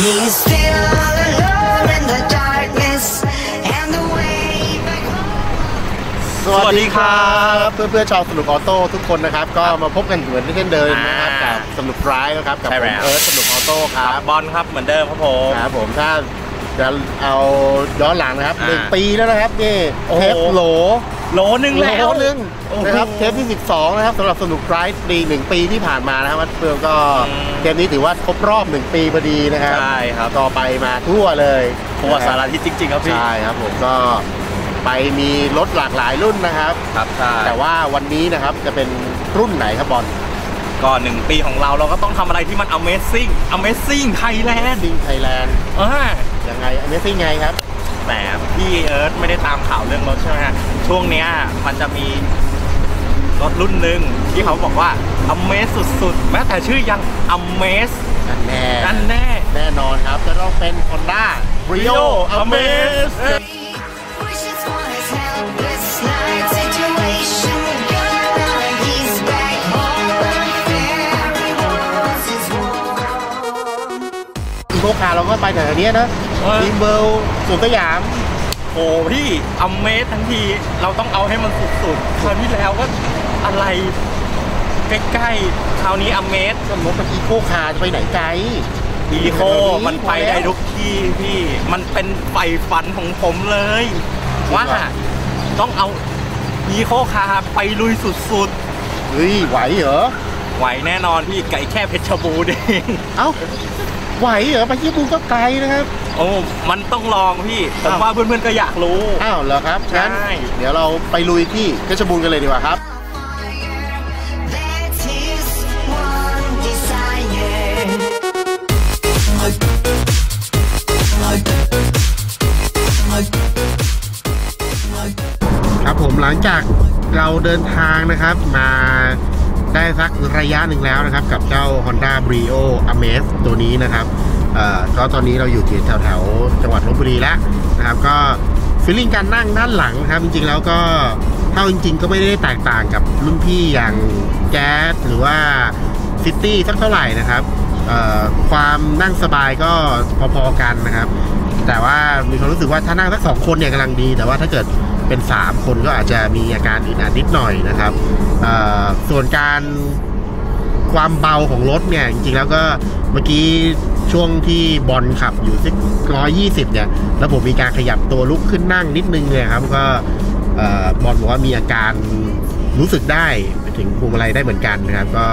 He's still all alone in the darkness and the way back home. สวัสดีครับเพื่อนเพื่อนๆชาวสนุกออโต้ทุกคนนะครับ ก็มาพบกันเหมือนเช่นเดิมนะครับอ่ากับสนุกร้ายนะครับกับใช่ผแล้มว เอิร์ธสนุกออโต้ครับบอลครับเหมือนเดิมครับผม ครับผมถ้าจะเอาย้อนหลังนะครับอ่าหนึ่งปีแล้วนะครับนี่โอ้โห เทปโหล โหลหนึ่งโหลแล้วหนึ่งโอ้โหนะครับเทปที่ 12 นะครับสำหรับสนุกร้ายปีหนึ่งปีที่ผ่านมานะครับเพื่อนก็อืมเทปนี้ถือว่าครบรอบหนึ่งปีพอดีนะครับใช่ครับก็ไปมาทั่วเลยทั่วสารทิศจริง ๆ ครับพี่ใช่ครับผมก็ไปมีรถหลากหลายรุ่นนะครับครับใช่แต่ว่าวันนี้นะครับจะเป็นรุ่นไหนครับบอลก็หนึ่งปีของเราเราก็ต้องทำอะไรที่มัน Amazing Amazing Thailand ซิงไทยแลนด์อ่ายังไงอันนี้ซิงไงครับ แต่พี่เอิร์ธไม่ได้ตามข่าวเรื่องรถใช่ไหมฮะช่วงเนี้ยมันจะมีรถรุ่นหนึ่งที่เขาบอกว่า Amaze สุดๆ แม้แต่ชื่อยัง Amaze นั่นแน่นั่นแน่ แน่นอนครับ จะต้องเป็น Honda Brio Amaze าร์เราก็ไปแต่อันเนี้ยนะเออทีมเบิลสวนสยาม โอ้พี่อเมซทั้งทีเราต้องเอาให้มันสุดๆคราวที่แล้วก็อะไรใกล้ๆคราวนี้อเมซก็รถเป็นอีโคคาร์จะไปไหนไกลอีโคมันไปได้ทุกที่พี่ มันเป็นไฟฝันของผมเลย ว่าต้องเอาอีโคคาร์ไปลุยสุดเฮ้ยไหวเหรอ ๆ ไหวแน่นอนพี่ไก่แค่เพชรบูรณ์เอง เอ้า ไหวเหรอไปที่บูก็ไกลนะครับ โอ้มันต้องลองพี่ผมอ้าวว่าเพื่อนๆก็อยากรู้ อ้าวเหรอครับงั้นใช่เดี๋ยวเราไปลุยที่เพชรบูรณ์กันเลยดีกว่าครับ That's his one desire. ครับผมหลังจากเราเดินทางนะครับมา ได้สักระยะหนึ่งแล้วนะครับ กับเจ้า Honda Brio Amaze ตัวนี้นะครับก็ตอนนี้เราอยู่ที่แถวแถวๆจังหวัดลบบุรีแล้วนะครับ ก็ฟีลลิ่งการนั่งด้านหลังนะครับ จริงๆแล้วก็เท่าจริง ๆ ก็ไม่ได้แตกต่างกับรุ่นพี่อย่างแจ๊สหรือว่าซิตี้สักเท่าไหร่นะครับความนั่งสบายก็พอๆกันนะครับ แต่ว่ามีความรู้สึกว่าถ้านั่งสักสองคนเนี่ยกำลังดี แต่ว่าถ้าเกิด เป็น 3 คนก็อาจจะมีอาการอึดอัดนิดหน่อยนะครับส่วนการความเบาของรถเนี่ยจริงๆแล้วก็เมื่อกี้ช่วงที่บอลขับอยู่สักร้อยยี่สิบเนี่ยแล้วผมมีการขยับตัวลุกขึ้นนั่งนิดนึงเนี่ยครับก็บอลบอกว่ามีอาการรู้สึกได้ไปถึงพวงมาลัยได้เหมือนกันนะครับ ก็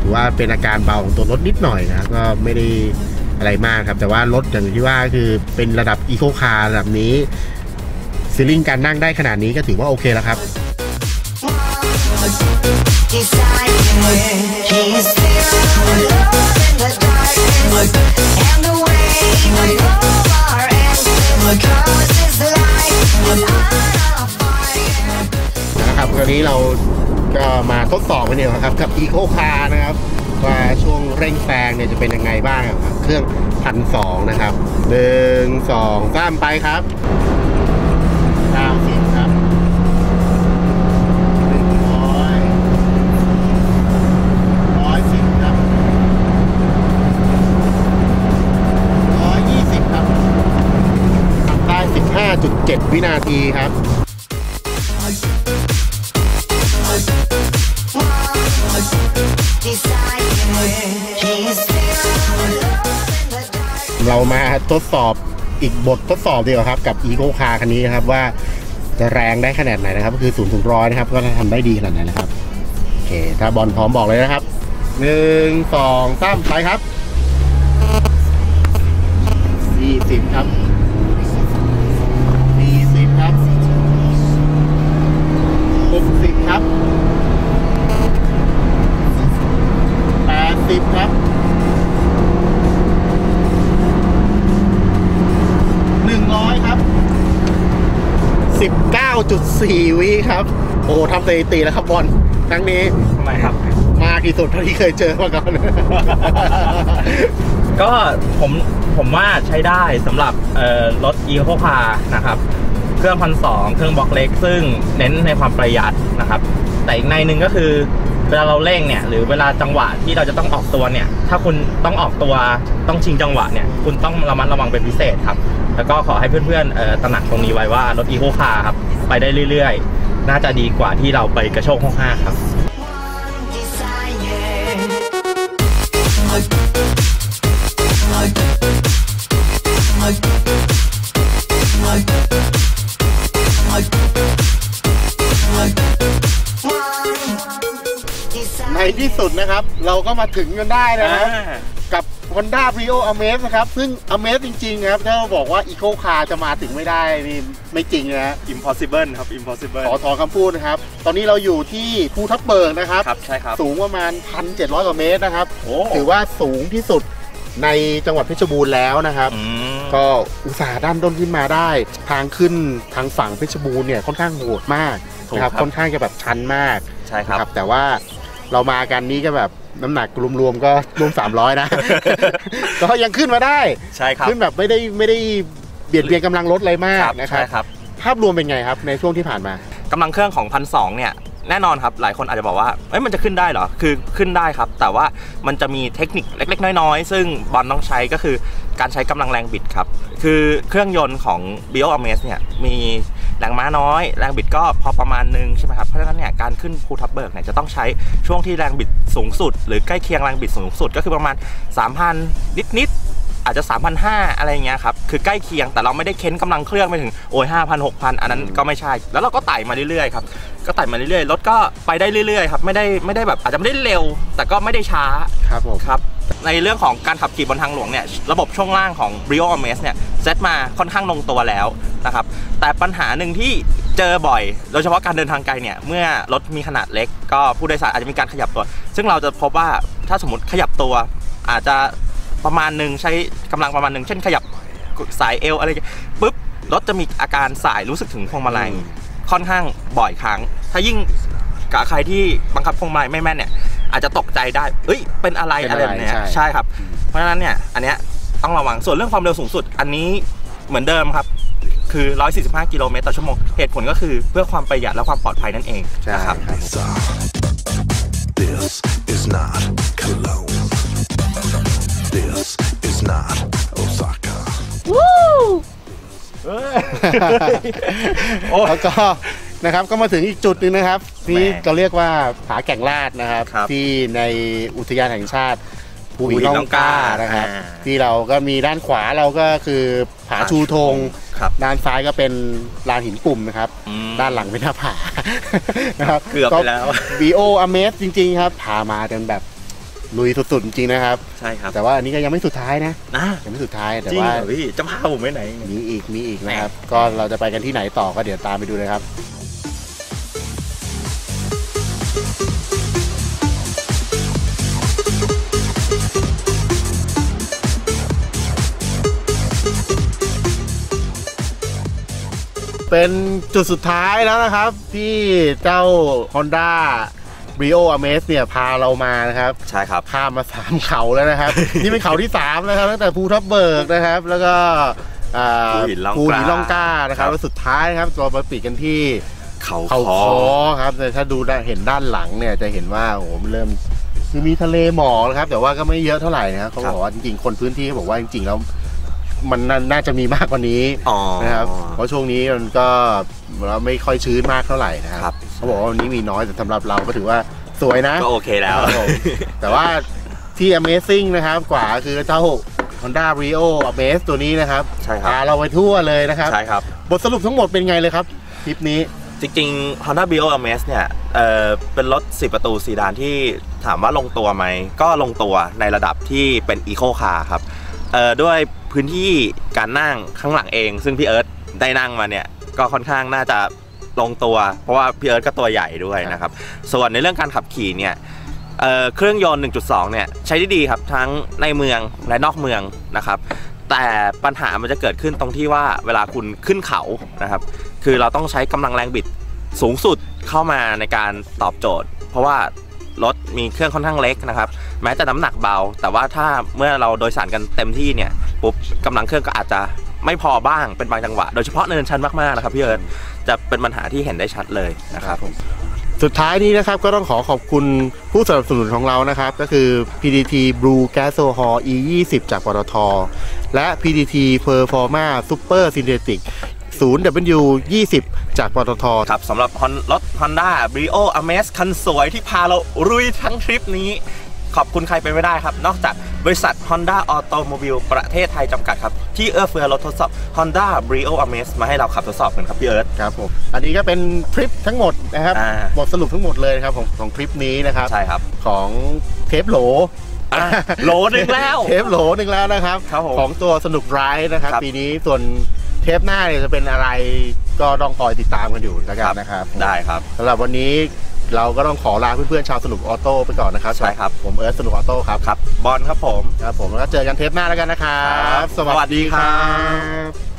ถือว่าเป็นอาการเบาของตัวรถนิดหน่อยนะครับก็ไม่ได้อะไรมากครับ แต่ว่ารถอย่างที่ว่าคือเป็นระดับอีโคคาร์ระดับนี้ ซีลิ่งการนั่งได้ขนาดนี้ก็ถือว่าโอเคแล้วครับ นะครับคราวนี้เราก็มาทดสอบกันเนี่ยครับ กับอีโคคาร์นะครับ ว่าช่วงเร่งแซงเนี่ยจะเป็นยังไงบ้างครับ เครื่องพันสองนะครับหนึ่งสองสามไปครับ เก้าสิบครับหนึ่งร้อยร้อยสิบครับร้อยยี่สิบครับทำได้สิบห้าจุดเจ็ดวินาทีครับ Desire. He's still alone in the darkness. เรามาทดสอบ อีกบททดสอบเดีกว่าครับกับ e ีโ c คาคันนี้นะครับว่าจะแรงได้ขนาดไหนนะครับก็คือศูนย์ถึงร้อยนะครับก็จะทำได้ดีขนาดไหนนะครับโอเคถ้าบอลพร้อมบอกเลยนะครับหนึ่งสองสามไปครับสี่สิบครับสี่สิบครับหกสิบครับแปดสิบครับ 9.4 วิครับ โอ้โหทำสถิติแล้วครับบอลครั้งนี้ทำไมครับ มากี่สุดเท่าที่เคยเจอมาก่อน ก็ผมผมว่าใช้ได้สำหรับรถอีโคพานะครับ เครื่องพันสองเครื่องบล็อกเล็ก ซึ่งเน้นในความประหยัดนะครับ แต่อีกในหนึ่งก็คือเวลาเราเร่งเนี่ยหรือเวลาจังหวะที่เราจะต้องออกตัวเนี่ย ถ้าคุณต้องออกตัวต้องชิงจังหวะเนี่ย คุณต้องระมัดระวังเป็นพิเศษครับ แล้วก็ขอให้เพื่อนๆตระหนักตรงนี้ไว้ว่ารถอีโคคาร์ครับ ไปได้เรื่อยๆ น่าจะดีกว่าที่เราไปกระโชกห้องห้าครับ One desire. One ใน desire. ที่สุดนะครับ เราก็มาถึงกันได้นะครับกับ Honda Brio Amaze นะครับ ซึ่ง Amaze จริงๆครับถ้าเราบอกว่า Eco Car จะมาถึงไม่ได้นี่ไม่จริงนะฮะ impossible ครับ impossible ขอถอนคำพูดนะครับ ตอนนี้เราอยู่ที่ภูทับเบิกนะครับ ครับ ใช่ครับ สูงประมาณ 1,700 กว่าเมตรนะครับโอ้ถือว่าสูงที่สุดในจังหวัดเพชรบูรณ์แล้วนะครับอืมก็อุตส่าห์ด้านต้นขึ้นมาได้ ทางขึ้นทางฝั่งเพชรบูรณ์เนี่ยค่อนข้างโหดมากถูกนะครับครับค่อนข้างจะแบบชันมากใช่ครับนะแต่ว่า เรามากันนี้ก็แบบน้ำหนักรวมๆก็รวม 300 นะ ก็ยังขึ้นมาได้ใช่ครับขึ้นแบบไม่ได้ไม่ได้เบียดเบียนกำลังรถอะไรมากครับนะครัใช่บครับภาพรวมเป็นไงครับในช่วงที่ผ่านมากำลังเครื่องของพันสเนี่ยแน่นอนครับ หลายคนอาจจะบอกว่าเอ้ยมันจะขึ้นได้เหรอ คือขึ้นได้ครับ แต่ว่ามันจะมีเทคนิคเล็ก ๆ น้อยๆ ซึ่งบอลต้องใช้ก็คือการใช้กำลังแรงบิดครับ คือเครื่องยนต์ของ b i o a m a z เนี่ยมี แรงม้าน้อย แรงบิดก็พอประมาณนึงใช่ไหมครับ เพราะฉะนั้นเนี่ยการขึ้นภูทับเบิกเนี่ยจะต้องใช้ช่วงที่แรงบิดสูงสุด หรือใกล้เคียงแรงบิดสูงสุด ก็คือประมาณ 3,000 นิดๆอาจจะ3,500 อะไรอย่างเงี้ยครับ คือใกล้เคียงแต่เราไม่ได้เค้นกำลังเครื่องไปถึงโอ้ย5,000 6,000 อันนั้นก็ไม่ใช่ แล้วเราก็ไต่มาเรื่อยๆครับ ก็ไต่มาเรื่อยๆ รถก็ไปได้เรื่อยๆครับ ไม่ได้ไม่ได้แบบอาจจะไม่ได้เร็ว แต่ก็ไม่ได้ช้า ครับผมครับ ในเรื่องของการขับขี่บนทางหลวงเนี่ย ระบบช่วงล่างของ Brio a m a z เนี่ย เซตมาค่อนข้างลงตัวแล้วนะครับแต่ปัญหาหนึ่งที่เจอบ่อย โดยเฉพาะการเดินทางไกลเนี่ยเมื่อรถมีขนาดเล็ก ก็ผู้โดยสารอาจจะมีการขยับตัว ซึ่งเราจะพบว่าถ้าสมมติขยับตัว อาจจะประมาณหนึ่งใช้กำลังประมาณหนึ่งเช่นขยับสายเอวอะไรอย่างเงี้ยปุ๊บรถจะมีอาการสายรู้สึกถึงพวงมาลัยอืมค่อนข้างบ่อยครั้ง ถ้ายิ่งกับใครที่บังคับพวงมาลัยไม่แม่นเนี่ยอาจจะตกใจได้ เอ้ย เป็นอะไรเป็นอะอะไรไรแบบเนี้ยใช่ใช่ครับ เพราะฉะนั้นเนี่ย อันเนี้ย ต้องระวังส่วนเรื่องความเร็วสูงสุด อันนี้เหมือนเดิมครับ คือ 145 กิโลเมตรต่อชั่วโมง เหตุผลก็คือเพื่อความประหยัดและความปลอดภัยนั่นเองใช่นะคครัรับบผม This is not Cologne. This is not Osaka. โอ้แล้วก็นะครับก็มาถึงอีกจุดหนึ่งนะครับที่แหม่เราเรียกว่าผาแก่งลาดนะครับครับที่ในอุทยานแห่งชาติ ภูภูหิหินนล่ล่อองงกล้ากล้านะครับอ่าที่เราก็มีด้านขวาเราก็คือผาชูธงครับด้านซ้ายก็เป็นลานหินกลุ่มนะครับอืมด้านหลังเป็นหน้าผานะครับเกือบไปแล้วบีโออเมสจริง ๆ ครับพามาจนแบบลุยสุดๆจริงๆนะครับใช่ครับ แต่ว่าอันนี้ก็ยังไม่สุดท้ายนะนะยังไม่สุดท้ายแต่จริงว่าเหรอพี่จะพาผมไปไหนมีอีกมีอีกนะครับ ก็เราจะไปกันที่ไหนต่อก็เดี๋ยวตามไปดูเลยครับ เป็นจุดสุดท้ายแล้วนะครับ ที่เจ้า Honda Brio Amaze เนี่ยพาเรามานะครับ ใช่ครับข้ามมาสามเขาแล้วนะครับ นี่เป็นเขาที่สามนะครับ ตั้งแต่ภูทับเบิกนะครับ แล้วก็อ่าภูหินร่องกล้าภูหินล่องกล้านะครับครับแล้วสุดท้ายนะครับเรามาปิดกันที่เขาเขาคอคอครับแต่ถ้าดูได้เห็นด้านหลังเนี่ยจะเห็นว่าโอ้โหมันเริ่มคือมีทะเลหมอกนะครับ แต่ว่าก็ไม่เยอะเท่าไหร่นะครับเขาบอกว่าจริงๆคนพื้นที่เขาบอกว่าจริงๆแล้ว มันน่าน่าจะมีมากกว่านี้อ๋อนะครับเพราะช่วงนี้มันก็เราไม่ค่อยชื้นมากเท่าไหร่นะคครัรับบเขาบอกว่าวันนี้มีน้อยแต่สำหรับเราก็ถือว่าสวยนะก็โอเคแล้วครับผมแต่ว่าที่ Amazing นะครับกว่าคือเจ้า Honda Rio Amaze ตัวนี้นะครับใช่ครับพาเราไปทั่วเลยนะครับใช่ครับบทสรุปทั้งหมดเป็นไงเลยครับทริปนี้จริงๆ Honda Bio Amaze เนี่ยเอ่อเป็นรถ 4 ประตูซีดานที่ถามว่าลงตัวไหม ก็ลงตัวในระดับที่เป็น Eco Car ครับเอ่อด้วย พื้นที่การนั่งข้างหลังเอง ซึ่งพี่เอิร์ธได้นั่งมาเนี่ยก็ค่อนข้างน่าจะลงตัว เพราะว่าพี่เอิร์ธก็ตัวใหญ่ด้วยนะครับ ส่วนในเรื่องการขับขี่เนี่ยเเครื่องยนต์ 1.2 เนี่ยใช้ได้ดีครับทั้งในเมืองและนอกเมืองนะครับ แต่ปัญหามันจะเกิดขึ้นตรงที่ว่าเวลาคุณขึ้นเขานะครับ คือเราต้องใช้กำลังแรงบิดสูงสุดเข้ามาในการตอบโจทย์ เพราะว่ารถมีเครื่องค่อนข้างเล็กนะครับ แม้จะน้ำหนักเบา แต่ว่าถ้าเมื่อเราโดยสารกันเต็มที่เนี่ย ปุ๊บกำลังเครื่องก็อาจจะไม่พอบ้างเป็นบางจังหวะ โดยเฉพาะเนินชันมากๆนะครับพี่เอิร์ธจะเป็นปัญหาที่เห็นได้ชัดเลยนะครับสุดท้ายนี้นะครับก็ต้องขอขอบคุณผู้สนับสนุนของเรานะครับ ก็คือ PDT Blue Gas o h o l E 2 0 จากปตท และ PDT Performa Super Synthetic 0W 20 จากปตทครับสำหรับ Hon- รถ Honda Brio Amaze คันสวยที่พาเรารุยทั้งทริปนี้ ขอบคุณใครเป็นไม่ได้ครับ นอกจากบริษัท Honda Automobile ประเทศไทยจำกัดครับ ที่เอื้อเฟื้อรถทดสอบ Honda Brio Amaze มาให้เราขับทดสอบกันครับพี่เอิร์ธครับผมอันนี้ก็เป็นทริปทั้งหมดนะครับอ่า บทสรุปทั้งหมดเลยนะครับของของทริปนี้นะครับใช่ครับของเทปโหลอะโหลหนึ่งแล้ว เทปโหลหนึ่งแล้วนะครับ ครับผมของตัวสนุกร้ายนะครับ ครับปีนี้ส่วนเทปหน้าเนี่ยจะเป็นอะไรก็ต้องคอยติดตามกันอยู่แล้วกันนะครับได้ครับสำหรับวันนี้ เราก็ต้องขอลาเพื่อนๆชาวสนุกออโต้ไปก่อนนะครับใช่ครับ ผมเอิร์ธสนุกออโต้ครับครับบอลครับผมครับผมแล้วก็เจอกันเทปหน้าแล้วกันนะครับครับสวัสดีครับบ